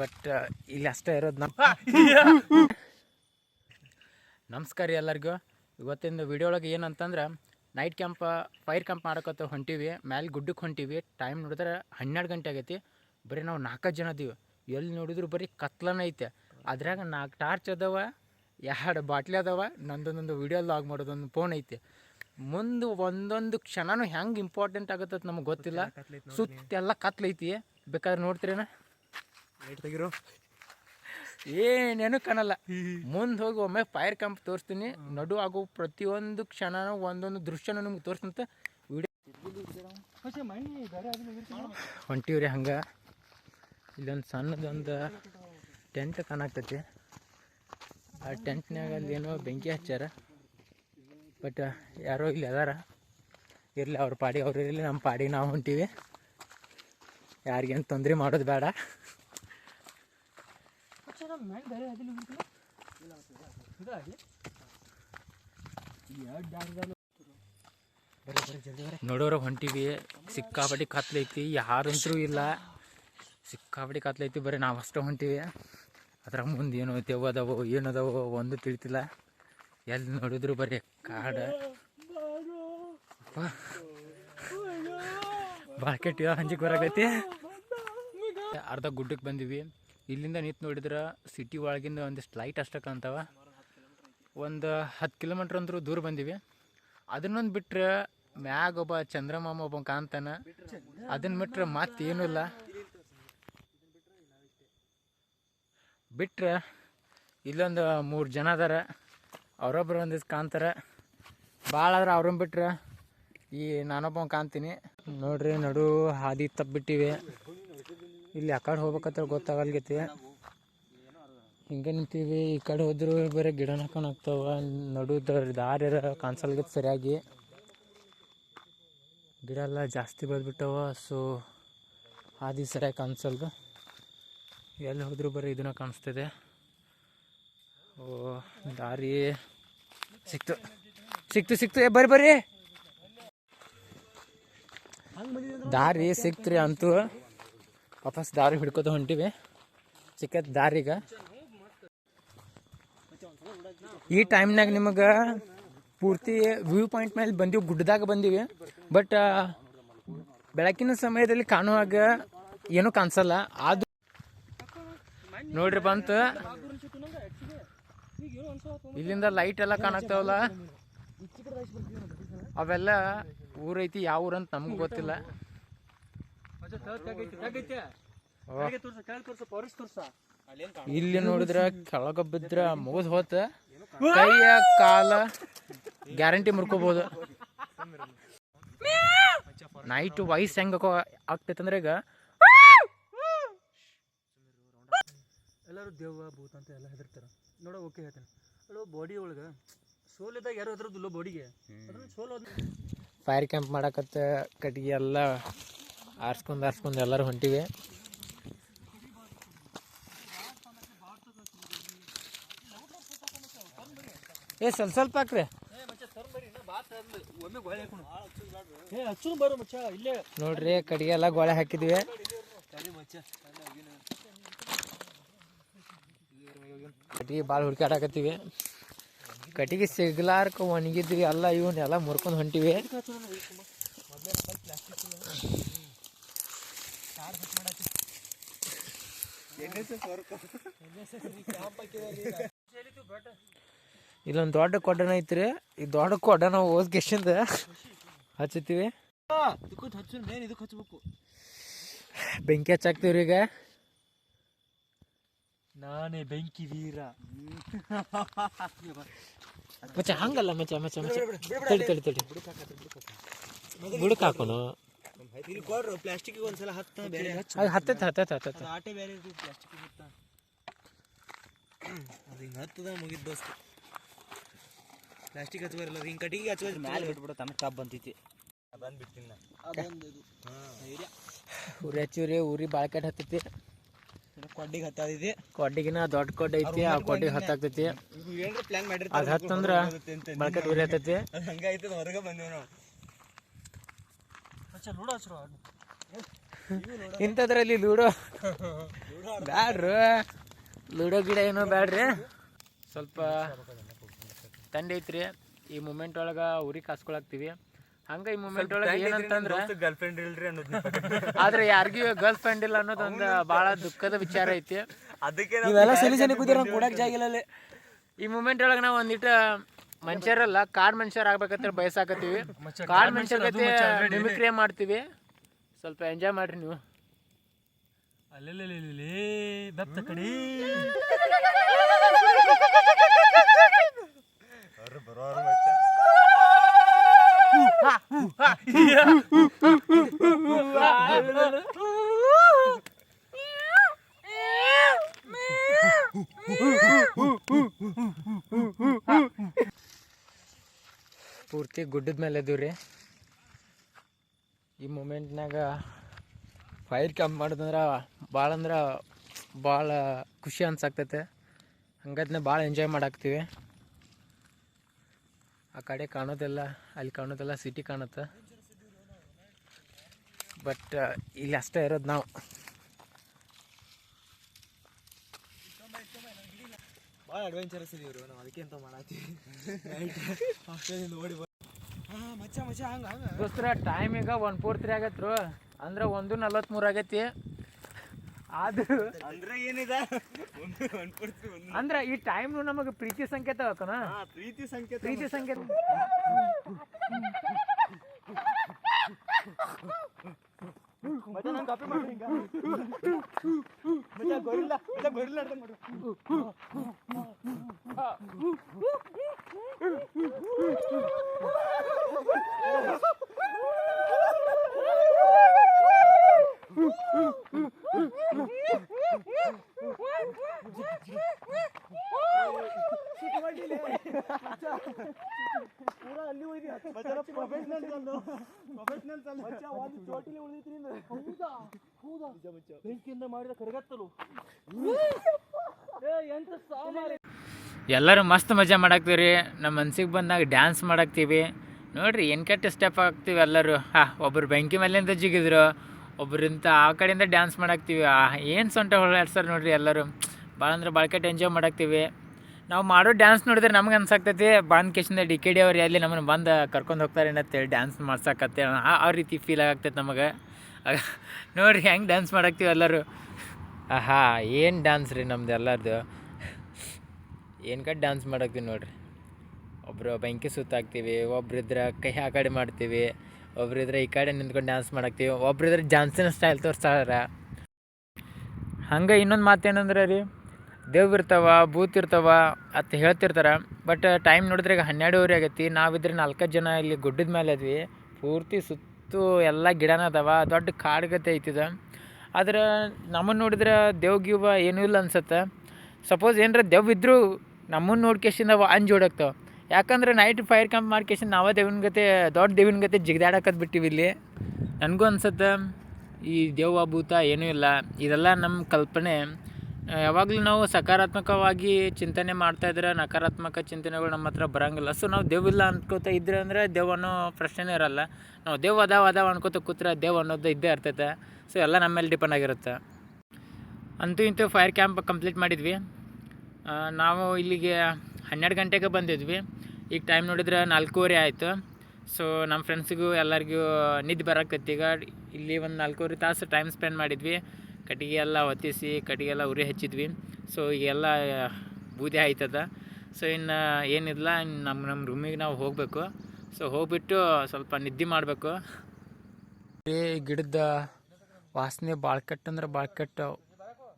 But ಇಲ್ಲಿ ಅಷ್ಟೇ ಇರೋದು ನಮ್ಮ ನಮಸ್ಕಾರ ರೀ ಎಲ್ಲರಿಗೂ. ಇವತ್ತಿನ ವಿಡಿಯೋ ಒಳಗೆ ಏನಂತಂದ್ರೆ ನೈಟ್ ಕ್ಯಾಂಪ್ ಫೈರ್ ಕ್ಯಾಂಪ್ ಮಾಡಕತ್ತ ಹೊಂಟೀವಿ. ಮ್ಯಾಲೆ ಗುಡ್ಡಕ್ಕೆ ಹೊಂಟೀವಿ. ಟೈಮ್ ನೋಡಿದ್ರೆ ಹನ್ನೆರಡು ಗಂಟೆ ಆಗೈತಿ. ಬರೀ ನಾವು ನಾಲ್ಕು ಜನ ಅದೀವಿ ಎಲ್ಲಿ ನೋಡಿದ್ರು ಬರೀ ಕತ್ಲನ ಐತೆ. ಅದ್ರಾಗ ನಾಲ್ಕು ಟಾರ್ಚ್ ಅದಾವ ಎರಡು ಬಾಟ್ಲಿ ಅದಾವ. ನಂದೊಂದೊಂದು ವಿಡಿಯೋ ಲಾಗ್ ಮಾಡೋದೊಂದು ಫೋನ್ ಐತೆ. ಮುಂದೆ ಒಂದೊಂದು ಕ್ಷಣನೂ ಹೆಂಗೆ ಇಂಪಾರ್ಟೆಂಟ್ ಆಗತ್ತ ನಮಗೆ ಗೊತ್ತಿಲ್ಲ. ಸುತ್ತೆಲ್ಲ ಕತ್ಲೈತಿ ಬೇಕಾದ್ರೆ ನೋಡ್ತೀರೇನ? ಲೈಟ್ ತೆಗಿರು. ಏನೇನು ಕಾಣಲ್ಲ. ಮುಂದೆ ಹೋಗಿ ಒಮ್ಮೆ ಫೈರ್ ಕ್ಯಾಂಪ್ ತೋರಿಸ್ತೀನಿ. ನಡು ಆಗೋ ಪ್ರತಿಯೊಂದು ಕ್ಷಣನೂ ಒಂದೊಂದು ದೃಶ್ಯನೂ ನಿಮ್ಗೆ ತೋರಿಸ್ತಂತ ವಿಡಿಯೋ ಹೊಂಟೀವ್ರಿ ಹಂಗೆ. ಇಲ್ಲೊಂದು ಸಣ್ಣದೊಂದು ಟೆಂಟ್ ಕಾಣಾಕ್ತೈತಿ ಆ ಟೆಂಟ್ನಾಗ ಅಲ್ಲಿ ಏನೋ ಬೆಂಕಿ ಹಚ್ಚಾರ ಬಟ್ ಯಾರೋ ಇಲ್ಲಿ ಅದಾರ. ಇರಲಿ ಅವ್ರ ಪಾಡಿ ಅವ್ರು ಇರಲಿ ನಮ್ಮ ಪಾಡಿ ನಾವು ಹೊಂಟೀವಿ. ಯಾರಿಗೇನು ತೊಂದರೆ ಮಾಡೋದು ಬೇಡ. ನೋಡೋರ ಹೊಂಟಿವಿ. ಸಿಕ್ಕಾಪಟ್ಟಿ ಕತ್ಲೈತಿ ಯಾರಂತರೂ ಇಲ್ಲ. ಸಿಕ್ಕಾಪಟ್ಟಿ ಕತ್ಲೈತಿ ಬರೀ ನಾವು ಅಷ್ಟೇ ಹೊಂಟಿವಿ. ಅದ್ರ ಮುಂದೆ ಏನು ತೆವ್ ಅದಾವೋ ಏನದಾವೋ ಒಂದು ತಿಳಿತಿಲ್ಲ. ಎಲ್ಲಿ ನೋಡಿದ್ರು ಬರೀ ಕಾಡ. ಬಾಕೆಟ್ ಹಂಚಿಕ್ ಹಂಚಿಗೆ ಬರಾಕೈತಿ ಅರ್ಧ ಗುಡ್ಡಕ್ಕೆ ಬಂದಿವಿ. ಇಲ್ಲಿಂದ ನಿಂತು ನೋಡಿದ್ರೆ ಸಿಟಿ ಒಳಗಿಂದ ಒಂದಿಷ್ಟು ಲೈಟ್ ಅಷ್ಟೇ ಕಾಣ್ತಾವ. ಒಂದು ಹತ್ತು ಕಿಲೋಮೀಟ್ರ್ ಅಂದ್ರೂ ದೂರ ಬಂದೀವಿ. ಅದನ್ನೊಂದು ಬಿಟ್ಟರೆ ಮ್ಯಾಗ ಒಬ್ಬ ಚಂದ್ರಮಾಮ ಒಬ್ಬ ಕಾಣ್ತಾನ. ಅದನ್ನ ಮತ್ತೆ ಏನೂ ಇಲ್ಲ. ಬಿಟ್ಟರೆ ಇಲ್ಲೊಂದು ಮೂರು ಜನ ಅದಾರ. ಅವರೊಬ್ಬರು ಒಂದಿಷ್ಟು ಕಾಣ್ತಾರೆ. ಭಾಳ ಆದ್ರೆ ಅವ್ರನ್ನ ಬಿಟ್ರೆ ಈ ನಾನೊಬ್ಬ ಕಾಣ್ತೀನಿ. ನೋಡ್ರಿ ನಡು ಹಾದಿ ತಪ್ಪಿಟ್ಟಿವಿ. ಇಲ್ಲಿ ಆ ಕಡೆ ಹೋಗ್ಬೇಕಂತ ಗೊತ್ತಾಗಲ್ಗೈತಿ ಹಿಂಗೆ ನಿಂತೀವಿ, ಈ ಕಡೆ ಹೋದ್ರು ಬರೀ ಗಿಡನ ಕಾಣಾಗ್ತಾವ ನಡು ದ- ದಾರಿ ಕಾಣಿಸಲ್ಗೈತಿ ಸರಿಯಾಗಿ. ಗಿಡ ಎಲ್ಲ ಜಾಸ್ತಿ ಬೆಳೆದ್ಬಿಟ್ಟವ ಸೊ ಆದಿ ಸರಿಯಾಗಿ ಕಾಣಿಸಲ್ದು. ಎಲ್ಲಿ ಹೋದ್ರು ಬರೀ ಇದನ್ನ ಕಾಣಿಸ್ತದೆ. ಓ, ದಾರಿ ಸಿಕ್ತು. ಸಿಕ್ತು ಸಿಕ್ತು. ಏ, ಬರ್ರಿ ಬರ್ರಿ. ದಾರಿ ಸಿಕ್ತ್ರಿ ಅಂತೂ. ವಾಪಸ್ ದಾರಿ ಹಿಡ್ಕೊತ ಹೊಂಟಿವಿ. ಸಿಕ್ಕತ್ ದಾರಿಗ. ಈ ಟೈಮ್ನಾಗ ನಿಮಗೆ ಪೂರ್ತಿ ವ್ಯೂ ಪಾಯಿಂಟ್ ಮೇಲೆ ಬಂದೀವಿ, ಗುಡ್ಡದಾಗ ಬಂದೀವಿ. ಬಟ್ ಬೆಳಕಿನ ಸಮಯದಲ್ಲಿ ಕಾಣುವಾಗ ಏನೂ ಕಾಣಿಸಲ್ಲ. ಆದ್ರೂ ನೋಡ್ರಿ ಬಂತು. ಇಲ್ಲಿಂದ ಲೈಟ್ ಎಲ್ಲ ಕಾಣಾಕ್ತಾವಲ್ಲ ಅವೆಲ್ಲ ಊರೈತಿ, ಯಾವ ಊರಂತ ನಮ್ಗೆ ಗೊತ್ತಿಲ್ಲ. ಇಲ್ಲಿ ನೋಡಿದ್ರ ಕೆಳಗ ಬಿದ್ರ ಮುಗಿದ್ ಹೋತ. ಕೈಯ ಕಾಲ ಗ್ಯಾರಂಟಿ ಮುರ್ಕೋಬಹುದು ನೈಟ್ ವಾಯ್ಸ್ ಹೆಂಗ ಆಗ್ತೈತಂದ್ರೆ ಈಗ ಎಲ್ಲರೂ ದೇವ ಭೂತ ಅಂತ ಎಲ್ಲ ಹೆದರ್ತಾರ. ನೋಡೋ ಓಕೆ ಹೇಳ್ತೇನೆ. ಅಲ್ಲೋ ಬಾಡಿ ಒಳಗೆ ಸೋಲಿದಾಗ ಯಾರು ಹೆದರದಿಲ್ಲ ಬಾಡಿಗೆ ಅದ್ರ ಸೋಲ್ ಫೈರ್ ಕ್ಯಾಂಪ್ ಮಾಡಕತ್ತ ಕಟ್ಟಿಗೆ ಎಲ್ಲ ಆರ್ಸ್ಕೊಂಡ್ ಆರ್ಸ್ಕೊಂಡು ಎಲ್ಲರೂ ಹೊಂಟಿವೆ. ಏ ಸ್ವಲ್ಪ ಸ್ವಲ್ಪ ಹಾಕ್ರಿ. ನೋಡ್ರಿ ಕಡಿಗೆ ಎಲ್ಲ ಗೋಳೆ ಹಾಕಿದ್ವಿ. ಕಟ್ಟಿಗೆ ಭಾಳ ಹುಡುಕಾಡಕತ್ತೀವಿ ಕಟ್ಟಿಗೆ ಸಿಗ್ಲಾರ್ಕ ಒಣಗಿದ್ವಿ ಎಲ್ಲ ಇವನ್ನೆಲ್ಲ ಮುರ್ಕೊಂಡು ಹೊಂಟಿವಿ. ಇಲ್ಲೊಂದು ದೊಡ್ಡ ಕೊಡ್ಡನ ಐತ್ರಿ. ಈ ದೊಡ್ಡ ಕೊಡ ನಾವು ಓದ್ಕೆಶಿಂದ ಹಚ್ಚುತ್ತೀವಿ. ಬೆಂಕಿ ಹಚ್ಚಾಕ್ತೀವ್ರಿ ಈಗ. ನಾನೇ ಬೆಂಕಿ ವೀರ. ಮಚ್ಚ, ಹಂಗಲ್ಲ ಮಚ್ಚ ಮಚ್ಚ ಮಚ್ಚ. ತಡಿ ತಡಿ ತಡಿ. ಬುಡಕ್ ಹಾಕೋನು ಇಲ್ಲಿ ಕೊಡ್ರು ಪ್ಲಾಸ್ಟಿಕ್ ಒಂದ್ಸಲ ಹತ್ತ ಬೇರೆ. ಹಚ್ಚ. ಅದು ಹತ್ತೈತೆ ಹತ್ತೈತೆ ಹತ್ತೈತೆ. ಆಟೆ ಬೇರೆ ಪ್ಲಾಸ್ಟಿಕ್ ಹತ್ತ. ಅದು ಹಿಂಗೆ ಹತ್ತದ ಮುಗಿದ ದೋಸ್ತ. ಪ್ಲಾಸ್ಟಿಕ್ ಹಚ್ಚಬಾರಲ್ಲ ಹಿಂಗೆ ಕಟ್ಟಿಗೆ ಹಚ್ಚಬಾರ್ದು ಮ್ಯಾಲೆ ಬಿಟ್ಬಿಡ ತಮ್ಮ ಕಬ್ ಬಂತೈತಿ. ಬಂದ್ಬಿಡ್ತೀನಿ ಉರಿ ಹಚ್ಚಿವ್ರಿ ಉರಿ ಬಾಳ್ಕಟ್ ಹತ್ತೈತಿ. ಕೊಡ್ಡಿಗೆ ಹತ್ತೈತಿ ಕೊಡ್ಡಿಗಿನ ದೊಡ್ಡ ಕೊಡ್ಡ ಐತಿ ಆ ಕೊಡ್ಡಿಗೆ ಹತ್ತಾಗ್ತೈತಿ. ಏನ್ರ ಪ್ಲಾನ್ ಮಾಡಿರ್ತಾರೆ ಅದು ಹತ್ತಂದ್ರ ಬಾಳ್ಕಟ್ ಉರಿ ಹತ್ತೈತಿ. ಹಂಗಾಯ್ತದ ಹೊರಗೆ ಬಂದೇವು ನಾವು. ಇಂಥದ್ರಲ್ಲಿ ಲೂಡೋ ಲೂಡೋ. ಬ್ಯಾಡ್ರಿ. ಲೂಡೋ ಗಿಡ ಏನೋ ಬ್ಯಾಡ್ರಿ. ಸ್ವಲ್ಪ ತಂಡ ಐತ್ರಿ. ಈ ಮೂಮೆಂಟ್ ಒಳಗೆ ಉರಿ ಕಾಸ್ಕೊಳಕ್ತೀವಿ. ಹಂಗೆ ಈ ಮೂಮೆಂಟ್ ಒಳಗೆ ಏನಂತಂದ್ರೆ ಗರ್ಲ್ ಫ್ರೆಂಡ್ ಇಲ್ರಿ ಅನ್ನೋದು ಆದ್ರೆ ಯಾರಿಗೂ ಗರ್ಲ್ ಫ್ರೆಂಡ್ ಇಲ್ಲ ಅನ್ನೋದೊಂದು ಭಾಳ ದುಃಖದ ವಿಚಾರ ಐತಿ. ಅದಕ್ಕೆ ಸಲಿ ಸಲಿ ಕೂತಿರೋ ಕೊಡಕ್ ಜಾಗ ಇಲ್ಲ ಅಲ್ಲಿ. ಈ ಮೂಮೆಂಟ್ ಒಳಗೆ ನಾವು ಒಂದಿಟ್ಟು ಮನುಷ್ಯರಲ್ಲ ಕಾಡ್ ಮನುಷ್ಯರ್ ಆಗ್ಬೇಕಂತ ಬಯಸಾಕತ್ತೀವಿ. ಕಾಡ್ ಮನುಷ್ಯರ ಜೊತೆ ಮಿಮಿಕ್ರಿ ಮಾಡ್ತೀವಿ. ಸ್ವಲ್ಪ ಎಂಜಾಯ್ ಮಾಡ್ರಿ ನೀವು. ಅಲ್ಲೇ ಬೆತ್ತ ಕಡಿ. ಪೂರ್ತಿ ಗುಡ್ಡದ ಮೇಲೆ ಇದೀವಿ ರೀ. ಈ ಮೂಮೆಂಟ್ನಾಗ ಫೈರ್ ಕ್ಯಾಂಪ್ ಮಾಡೋದಂದ್ರೆ ಭಾಳ ಅಂದ್ರೆ ಭಾಳ ಖುಷಿ ಅನ್ಸಾಕ್ತೈತೆ. ಹಂಗದ್ನ ಭಾಳ ಎಂಜಾಯ್ ಮಾಡಾಕ್ತೀವಿ. ಆ ಕಡೆ ಕಾಣೋದೆಲ್ಲ ಅಲ್ಲಿ ಕಾಣೋದೆಲ್ಲ ಸಿಟಿ ಕಾಣುತ್ತೆ. ಬಟ್ ಇಲ್ಲಿ ಅಷ್ಟೇ ಇರೋದು ನಾವು. ಭಾಳ ಅಡ್ವೆಂಚರಸ್ ಇದೀವಿ ನಾವು ಅದಕ್ಕೆ ಅಂತ ಮಾಡತ್ತೀವಿ. ನೈಟ್ ದೋಸ್ತರ ಟೈಮ್ ಈಗ ಒನ್ ಫೋರ್ ತ್ರೀ ಆಗತ್ರು. ಅಂದ್ರೆ ಒಂದು ನಲವತ್ತ್ಮೂರು ಆಗೈತಿ. ಆದ್ರೂ ಅಂದ್ರೆ ಏನಿದೆ? ಅಂದ್ರೆ ಈ ಟೈಮ್ ನಮಗೆ ಪ್ರೀತಿ ಸಂಕೇತ ಹಾಕೋಣ ಪ್ರೀತಿ ಸಂಕೇತ ಪ್ರೀತಿ ಸಂಕೇತ. ಮತ್ತೆ ನಾನು ಕಾಪಿ ಮಾಡ್ರಿ ಹಿಂಗ. ಮತ್ತೆ ಗೊರಿಲ್ಲ ಮತ್ತೆ ಗೊರಿಲ್ಲ ಅರ್ಥ ಮಾಡು ಅಲ್ಲಿ ಹೋಯ್ದಿ ಪ್ರೊಫೆಷನಲ್ ಚಲ್ಲು ಪ್ರೊಫೆಷನಲ್ ಚಲ್ಲು ಒಂದು ಚೋಟಿಲಿ ಬೆಂಕಿಯಿಂದ ಮಾಡಿದ ಕರಗತ್ತಲು. ಎಲ್ಲರೂ ಮಸ್ತ್ ಮಜಾ ಮಾಡಾಕ್ತೀವಿ ರೀ ನಮ್ಮ ಮನ್ಸಿಗೆ ಬಂದಾಗ ಡ್ಯಾನ್ಸ್ ಮಾಡಾಕ್ತೀವಿ. ನೋಡ್ರಿ, ಏನು ಕೆಟ್ಟ ಸ್ಟೆಪ್ ಹಾಕ್ತೀವಿ ಎಲ್ಲರೂ. ಹಾ ಒಬ್ಬರು ಬೆಂಕಿ ಮೇಲಿಂದ ಜಿಗಿದ್ರು ಒಬ್ಬರಿಂದ ಆ ಕಡೆಯಿಂದ ಡ್ಯಾನ್ಸ್ ಮಾಡಾಕ್ತೀವಿ. ಏನು ಸೊಂಟ ಹೊಳಾಡ್ಸಾರ ನೋಡಿರಿ ಎಲ್ಲರೂ. ಭಾಳ ಅಂದ್ರೆ ಭಾಳ ಕೆಟ್ಟ ಎಂಜಾಯ್ ಮಾಡಾಕ್ತೀವಿ. ನಾವು ಮಾಡೋ ಡ್ಯಾನ್ಸ್ ನೋಡಿದ್ರೆ ನಮ್ಗೆ ಅನ್ಸಾಕ್ತೈತಿ ಬಾನ್ಕೇಶಿಂದ ಡಿ ಕೆ ಡಿ ಅವ್ರು ಎಲ್ಲಿ ನಮ್ಮನ್ನು ಬಂದು ಕರ್ಕೊಂಡು ಹೋಗ್ತಾರೆ ಅಂತೇಳಿ ಡ್ಯಾನ್ಸ್ ಮಾಡ್ಸಕತ್ತೆ ಆ ರೀತಿ ಫೀಲ್ ಆಗ್ತೈತೆ ನಮಗೆ. ನೋಡಿರಿ, ಹೆಂಗೆ ಡ್ಯಾನ್ಸ್ ಮಾಡಾಕ್ತೀವಿ ಎಲ್ಲರೂ. ಆಹಾ, ಏನು ಡ್ಯಾನ್ಸ್ ರೀ ನಮ್ದು ಎಲ್ಲರದು. ಏನು ಕಡೆ ಡ್ಯಾನ್ಸ್ ಮಾಡಾಕ್ತೀವಿ ನೋಡ್ರಿ? ಒಬ್ಬರು ಬೆಂಕಿ ಸುತ್ತಾಕ್ತೀವಿ ಒಬ್ರಿದ್ರೆ ಕೈ ಆ ಕಡೆ ಮಾಡ್ತೀವಿ ಒಬ್ರಿದ್ರ ಈ ಕಡೆ ನಿಂತ್ಕೊಂಡು ಡ್ಯಾನ್ಸ್ ಮಾಡಾಕ್ತೀವಿ ಒಬ್ರಿದ್ರೆ ಜಾನ್ಸಿನ ಸ್ಟೈಲ್ ತೋರಿಸ್ತಾರ ಹಂಗೆ ಇನ್ನೊಂದು ಮಾತೇನಂದ್ರೆ ರೀ ದೇವ್ ಇರ್ತಾವ, ಭೂತ ಇರ್ತಾವ ಅಂತ ಹೇಳ್ತಿರ್ತಾರೆ ಬಟ್ ಟೈಮ್ ನೋಡಿದ್ರೆ ಈಗ ಹನ್ನೆರಡುವರೆ ಆಗೈತಿ, ನಾವಿದ್ರೆ ನಾಲ್ಕೈದು ಜನ ಇಲ್ಲಿ ಗುಡ್ಡದ ಮೇಲೆ ಇದ್ವಿ, ಪೂರ್ತಿ ಸುತ್ತು ಎಲ್ಲ ಗಿಡನ ಅದಾವ, ದೊಡ್ಡ ಕಾಡ್ಗತೆ ಐತಿದ. ಆದ್ರೆ ನಮ್ಮನ್ನು ನೋಡಿದ್ರೆ ದೇವ್ ಗಿವ ಏನೂ ಇಲ್ಲ ಅನ್ಸತ್ತೆ. ಸಪೋಸ್ ಏನರ ದೆವ್ ಇದ್ದರೂ ನಮ್ಮನ್ನು ನೋಡ್ಕೇಶಿಂದ ಅಂಜ್ ಓಡಾಕ್ತಾವ ಯಾಕಂದ್ರೆ ನೈಟ್ ಫೈರ್ ಕ್ಯಾಂಪ್ ಮಾಡ್ಕೇಶಿಂದ ನಾವೇ ದೇವಿನ ಗತೆ, ದೊಡ್ಡ ದೇವಿನ ಗತೆ ಜಿಗಿದಾಡಕತ್ ಬಿಟ್ಟಿವಿ ಇಲ್ಲಿ ನನಗೂ ಅನ್ಸತ್ತೆ, ಈ ದೇವ ಭೂತ ಏನೂ ಇಲ್ಲ. ಇದೆಲ್ಲ ನಮ್ಮ ಕಲ್ಪನೆ. ಯಾವಾಗಲೂ ನಾವು ಸಕಾರಾತ್ಮಕವಾಗಿ ಚಿಂತನೆ ಮಾಡ್ತಾ ಇದ್ರೆ ನಕಾರಾತ್ಮಕ ಚಿಂತನೆಗಳು ನಮ್ಮ ಹತ್ರ ಬರೋಂಗಿಲ್ಲ. ಸೊ ನಾವು ದೇವಿಲ್ಲ ಅನ್ಕೋತ ಇದ್ರೆ ಅಂದರೆ ದೇವ್ ಅನ್ನೋ ಪ್ರಶ್ನೆನೇ ಇರಲ್ಲ. ನಾವು ದೇವ್ ಅದಾವ ಅದಾವ ಅನ್ಕೋತ ಕೂತ್ರೆ ದೇವ್ ಅನ್ನೋದು ಇದ್ದೇ ಇರ್ತೈತೆ. ಸೊ ಎಲ್ಲ ನಮ್ಮ ಮೇಲೆ ಡಿಪೆಂಡ್ ಆಗಿರುತ್ತೆ. ಅಂತೂ ಇಂತೂ ಫೈರ್ ಕ್ಯಾಂಪ್ ಕಂಪ್ಲೀಟ್ ಮಾಡಿದ್ವಿ. ನಾವು ಇಲ್ಲಿಗೆ ಹನ್ನೆರಡು ಗಂಟೆಗೆ ಬಂದಿದ್ವಿ. ಈಗ ಟೈಮ್ ನೋಡಿದ್ರೆ ನಾಲ್ಕೂವರೆ ಆಯಿತು. ಸೊ ನಮ್ಮ ಫ್ರೆಂಡ್ಸಿಗೂ ಎಲ್ಲರಿಗೂ ನಿದ್ದೆ ಬರಕತ್ತಿ. ಈಗ ಇಲ್ಲಿ ಒಂದು ನಾಲ್ಕೂವರೆ ತಾಸು ಟೈಮ್ ಸ್ಪೆಂಡ್ ಮಾಡಿದ್ವಿ. ಕಟ್ಟಿಗೆ ಎಲ್ಲ ಹೊತ್ತಿಸಿ ಕಟ್ಟಿಗೆ ಎಲ್ಲ ಉರಿ ಹಚ್ಚಿದ್ವಿ. ಸೊ ಈಗೆಲ್ಲ ಬೂದಿ ಆಯ್ತದ. ಸೊ ಇನ್ನು ಏನಿಲ್ಲ ನಮ್ಮ ನಮ್ಮ ರೂಮಿಗೆ ನಾವು ಹೋಗಬೇಕು. ಸೊ ಹೋಗ್ಬಿಟ್ಟು ಸ್ವಲ್ಪ ನಿದ್ದೆ ಮಾಡಬೇಕು. ಈ ಗಿಡದ ವಾಸನೆ ಭಾಳ ಕೆಟ್ಟ ಅಂದ್ರೆ ಭಾಳ ಕೆಟ್ಟ.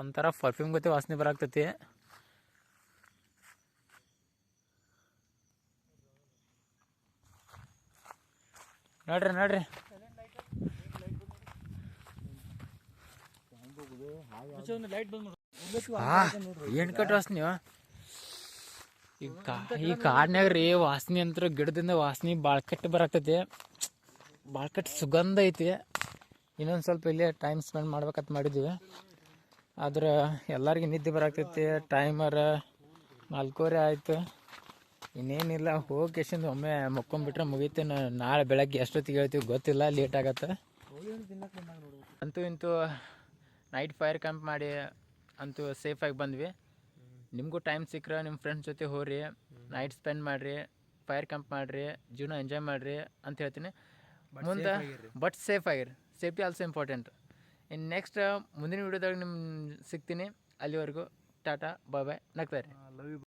ಒಂಥರ ಪರ್ಫ್ಯೂಮ್ ಗೊತ್ತೆ ವಾಸನೆ ಬರಾಕ್ತೈತಿ ನೋಡ್ರಿ ನೋಡ್ರಿ. ಏನ್ ಕಟ್ ವಾಸನೆ? ಈ ಕಾ ಈ ಕಾಡ್ನ್ಯಾಗ ರೀ ವಾಸನೆ ಅಂತ ಗಿಡದಿಂದ ವಾಸನೆ ಭಾಳ ಕಟ್ಟಿ ಬರಾಕತಿ ಭಾಳ ಕೆಟ್ಟ ಸುಗಂಧ ಐತಿ. ಇನ್ನೊಂದು ಸ್ವಲ್ಪ ಇಲ್ಲೇ ಟೈಮ್ ಸ್ಪೆಂಡ್ ಮಾಡ್ಬೇಕಂತ ಮಾಡಿದ್ವಿ. ಆದ್ರೆ ಎಲ್ಲರಿಗೂ ನಿದ್ದೆ ಬರಾಕ್ತೈತಿ ಟೈಮರ ನಾಲ್ಕೂವರೆ ಆಯಿತು. ಇನ್ನೇನಿಲ್ಲ ಹೋಗಿ ಕೆಸಿಂದ ಒಮ್ಮೆ ಮಕ್ಕೊಂಬಿಟ್ರೆ ಮುಗೀತು. ನ- ನಾಳೆ ಬೆಳಗ್ಗೆ ಎಷ್ಟೊತ್ತಿಗೆ ಹೇಳ್ತೀವಿ ಗೊತ್ತಿಲ್ಲ ಲೇಟ್ ಆಗತ್ತೆ. ಅಂತೂ ಇಂತೂ ನೈಟ್ ಫೈರ್ ಕ್ಯಾಂಪ್ ಮಾಡಿ ಅಂತೂ ಸೇಫಾಗಿ ಬಂದ್ವಿ. ನಿಮಗೂ ಟೈಮ್ ಸಿಕ್ಕರೆ ನಿಮ್ಮ ಫ್ರೆಂಡ್ಸ್ ಜೊತೆ ಹೋಗ್ರಿ ನೈಟ್ ಸ್ಪೆಂಡ್ ಮಾಡಿರಿ ಫೈರ್ ಕ್ಯಾಂಪ್ ಮಾಡಿರಿ ಜೀವನ ಎಂಜಾಯ್ ಮಾಡಿರಿ ಅಂತ ಹೇಳ್ತೀನಿ. ಮುಂದೆ ಬಟ್ ಸೇಫ್ ಆಗಿರಿ ಸೇಫ್ಟಿ ಆಲ್ಸೋ ಇಂಪಾರ್ಟೆಂಟ್ ಇನ್ನು ನೆಕ್ಸ್ಟ್ ಮುಂದಿನ ವೀಡಿಯೋದಾಗ ನಿಮ್ಮ ಸಿಗ್ತೀನಿ. ಅಲ್ಲಿವರೆಗೂ ಟಾಟಾ ಬಾಯ್ ಬಾಯ್ ನಗ್ತಾರೆ ಲವ್ ಯು